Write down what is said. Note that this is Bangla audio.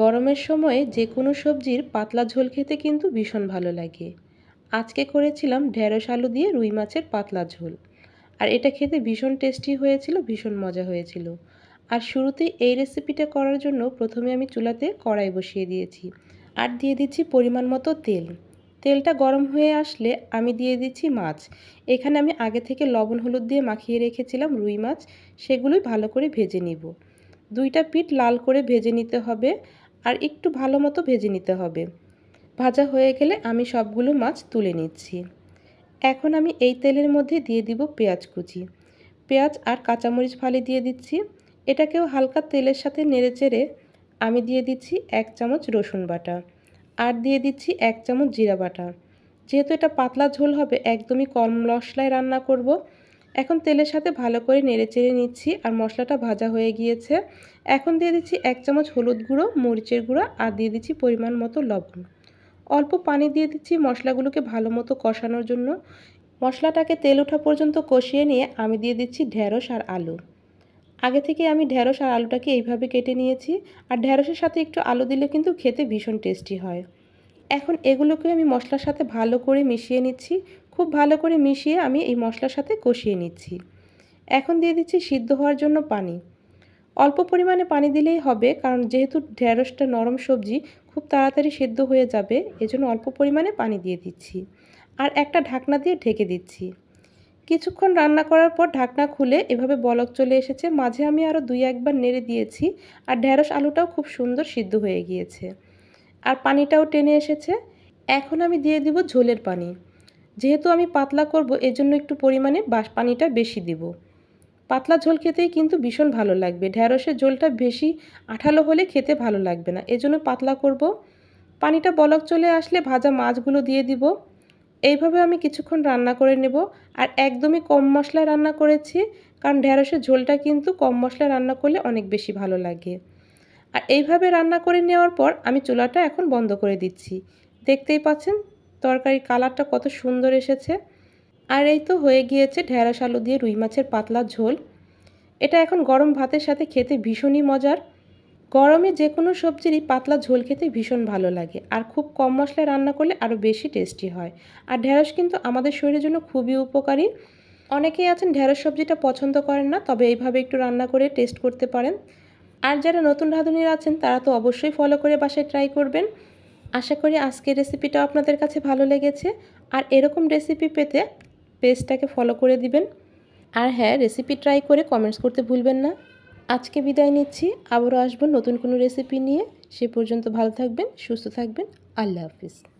গরমের সময়ে যে কোনো সবজির পাতলা ঝোল খেতে কিন্তু ভীষণ ভালো লাগে। আজকে করেছিলাম ঢেঁড়স আলু দিয়ে রুই মাছের পাতলা ঝোল। আর এটা খেতে ভীষণ টেস্টি হয়েছিল, ভীষণ মজা হয়েছিল। আর শুরুতেই এই রেসিপিটা করার জন্য প্রথমে আমি চুলাতে কড়াই বসিয়ে দিয়েছি। আর দিয়ে দিচ্ছি পরিমাণ মতো তেল। তেলটা গরম হয়ে আসলে আমি দিয়ে দিচ্ছি মাছ। এখানে আমি আগে থেকে লবণ, হলুদ দিয়ে মাখিয়ে রেখেছিলাম রুই মাছ। সেগুলোই ভালো করে ভেজে নিব। দুইটা পিঠ লাল করে ভেজে নিতে হবে। আর একটু ভালো মতো ভেজে নিতে হবে। ভাজা হয়ে গেলে আমি সবগুলো মাছ তুলে নিচ্ছি। এখন আমি এই তেলের মধ্যে দিয়ে দিব পেঁয়াজ কুচি। পেঁয়াজ আর কাঁচামরিচ ফালি দিয়ে দিচ্ছি। এটাকেও হালকা তেলের সাথে নেড়েচেড়ে আমি দিয়ে দিচ্ছি এক চামচ রসুন বাটা আর দিয়ে দিচ্ছি এক চামচ জিরা বাটা। যেহেতু এটা পাতলা ঝোল হবে, একদমই কম মশলায় রান্না করব এখন তেলের সাথে ভালো করে নেড়ে চেড়ে নিচ্ছি আর মশলাটা ভাজা হয়ে গিয়েছে। এখন দিয়ে দিচ্ছি এক চামচ হলুদ গুঁড়ো, মরিচের গুঁড়ো আর দিয়ে দিচ্ছি পরিমাণ মতো লবণ। অল্প পানি দিয়ে দিচ্ছি মশলাগুলোকে ভালো মতো কষানোর জন্য। মশলাটাকে তেল ওঠা পর্যন্ত কষিয়ে নিয়ে আমি দিয়ে দিচ্ছি ঢেঁড়স আর আলু। আগে থেকে আমি ঢেঁড়স আর আলুটাকে এইভাবে কেটে নিয়েছি আর ঢেঁড়সের সাথে একটু আলু দিলে কিন্তু খেতে ভীষণ টেস্টি হয়। এখন এগুলোকে আমি মশলার সাথে ভালো করে মিশিয়ে নিচ্ছি। খুব ভালো করে মিশিয়ে আমি এই মশলার সাথে কষিয়ে নিচ্ছি। এখন দিয়ে দিচ্ছি সিদ্ধ হওয়ার জন্য পানি। অল্প পরিমাণে পানি দিলেই হবে, কারণ যেহেতু ঢেঁড়সটা নরম সবজি, খুব তাড়াতাড়ি সেদ্ধ হয়ে যাবে, এজন্য অল্প পরিমাণে পানি দিয়ে দিচ্ছি। আর একটা ঢাকনা দিয়ে ঢেকে দিচ্ছি। কিছুক্ষণ রান্না করার পর ঢাকনা খুলে এভাবে বলক চলে এসেছে, মাঝে আমি আরও দুই একবার নেড়ে দিয়েছি, আর ঢেঁড়স আলুটাও খুব সুন্দর সিদ্ধ হয়ে গিয়েছে। আর পানিটাও টেনে এসেছে। এখন আমি দিয়ে দিব ঝোলের পানি। যেহেতু আমি পাতলা করব, এজন্য একটু পরিমাণে বাস পানিটা বেশি দিব। পাতলা ঝোল খেতেই কিন্তু ভীষণ ভালো লাগবে। ঢ্যাঁড়সের ঝোলটা বেশি আঠালো হলে খেতে ভালো লাগবে না। এজন্য পাতলা করব। পানিটা বলক চলে আসলে ভাজা মাছগুলো দিয়ে দিব। এইভাবে আমি কিছুক্ষণ রান্না করে নেব। আর একদমই কম মশলায় রান্না করেছি, কারণ ঢ্যাঁড়সের ঝোলটা কিন্তু কম মশলায় রান্না করলে অনেক বেশি ভালো লাগে। আর এইভাবে রান্না করে নেওয়ার পর আমি চুলাটা এখন বন্ধ করে দিচ্ছি। দেখতেই পাচ্ছেন তরকারির কালারটা কত সুন্দর এসেছে। আর এই তো হয়ে গিয়েছে ঢেঁড়স আলু দিয়ে রুই মাছের পাতলা ঝোল। এটা এখন গরম ভাতের সাথে খেতে ভীষণই মজার। গরমে যে কোনো সবজিরই পাতলা ঝোল খেতে ভীষণ ভালো লাগে। আর খুব কম মশলায় রান্না করলে আরও বেশি টেস্টি হয়। আর ঢেঁড়স কিন্তু আমাদের শরীরের জন্য খুবই উপকারী। অনেকেই আছেন ঢেঁড়স সবজিটা পছন্দ করেন না, তবে এইভাবে একটু রান্না করে টেস্ট করতে পারেন। আর যারা নতুন রাঁধুনিরা আছেন, তারা তো অবশ্যই ফলো করে বাসায় ট্রাই করবেন। আশা করি আজকের রেসিপিটাও আপনাদের কাছে ভালো লেগেছে। আর এরকম রেসিপি পেতে পেজটাকে ফলো করে দিবেন। আর হ্যাঁ রেসিপি ট্রাই করে কমেন্টস করতে ভুলবেন না। আজকে বিদায় নিচ্ছি। আবারও আসব নতুন কোনো রেসিপি নিয়ে। সে পর্যন্ত ভালো থাকবেন, সুস্থ থাকবেন। আল্লাহ হাফিজ।